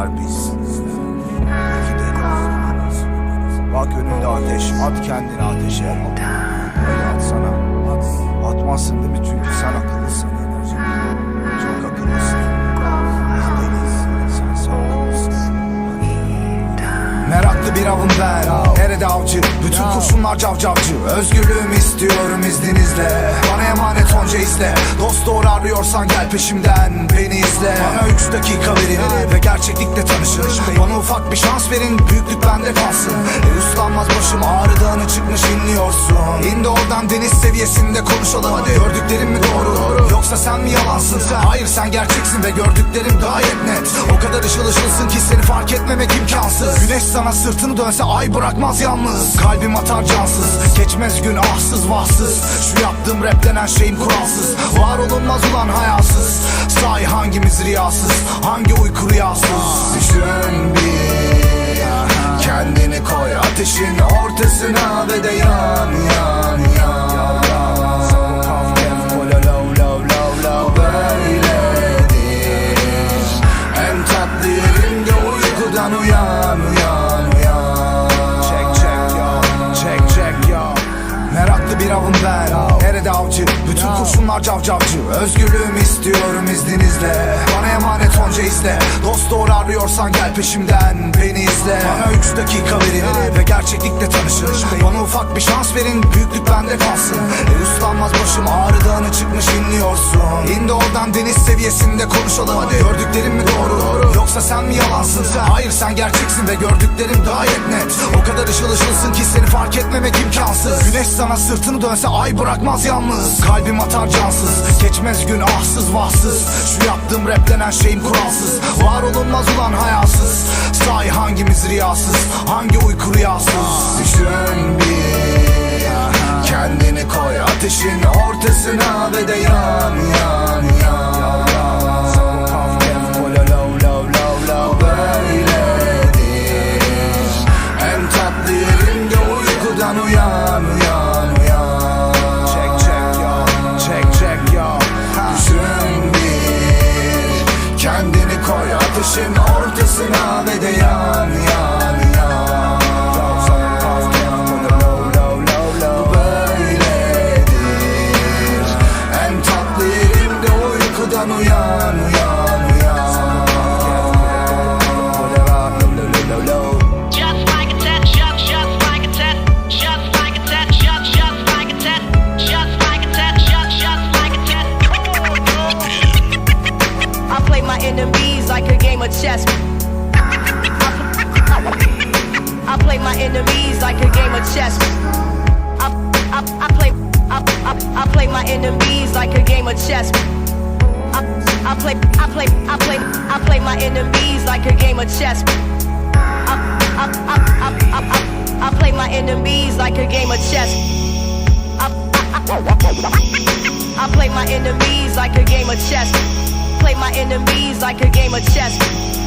birer biz Bak önünde ateş At kendini ateşe. At sana. At. Atmazsın değil mi? Çünkü sen akıllısın Nerede avcı Bütün kurşunlar cavcavcı. Özgürlüğümü istiyorum izninizle. Bana emanet onca izle. Dost doğru arıyorsan gel peşimden Beni izle. Bana üç dakika verin Ve gerçeklikle tanışın. Bana ufak bir şans verin Büyüklük bende kalsın Uslanmaz başım. Ağrı dağını çıkmış inliyorsun. İndi oradan deniz seviyesinde konuşalım. Hadi. Gördüklerim mi doğru? Yoksa sen mi yalansın? Sen. Hayır sen gerçeksin ve gördüklerim gayet net. O kadar ışıl ışılsın ki seni fark etmemek imkansız. Güneş sana sırtını dönse ay bırakmaz yalnız. Kalbim atar cansız. Geçmez gün ahsız vahsız. Şu yaptığım rap denen şeyim kuralsız. Var olunmaz ulan hayasız Sahi hangimiz riyasız? Hangi uyku rüyasız? Düşün bir Kendini koy. Ateşin ortasına ve de yan yan yan. Uyan uyan uyan. Check check yo check check yo. Meraklı bir avım ben. Nerede avcı? Bütün kurşunlar cavcavcı Özgürlüğümü istiyorum izninizle izle. Dost doğru arıyorsan gel peşimden Beni izle. Bana üç dakika verin Ve gerçeklikle tanışın. Bana ufak bir şans verin Büyüklük bende kalsın. E, Uslanmaz başım ağrı dağını çıkmış inliyorsun. İndi oradan deniz seviyesinde konuşalım. Hadi. Gördüklerim mi doğru? Yoksa sen mi yalansın? Sen. Hayır sen gerçeksin ve gördüklerim gayet net. O kadar ışıl ışılsın ki seni fark etmemek imkansız. Güneş sana sırtını dönse ay bırakmaz yalnız. Kalbim atar cansız. Geçmez gün ahsız vahsız. Şu yaptığım rap denen şeyim kuralsız. Var olunmaz ulan hayasız Sahi hangimiz riyasız? Hangi uyku rüyasız? Düşün bir Kendini koy ateşin ortasına ve de yan yan yan Kendini koy ateşin ortasına ve de yan yan yan I play my enemies like a game of chess. I play my enemies like a game of chess. I, I, I play I, I, I play my enemies like a game of chess. I, play I play I play I play my enemies like a game of chess. I, I, I, I, I, I, I play my enemies like a game of chess. I, I, I, I play my enemies like a game of chess. Play my enemies like a game of chess.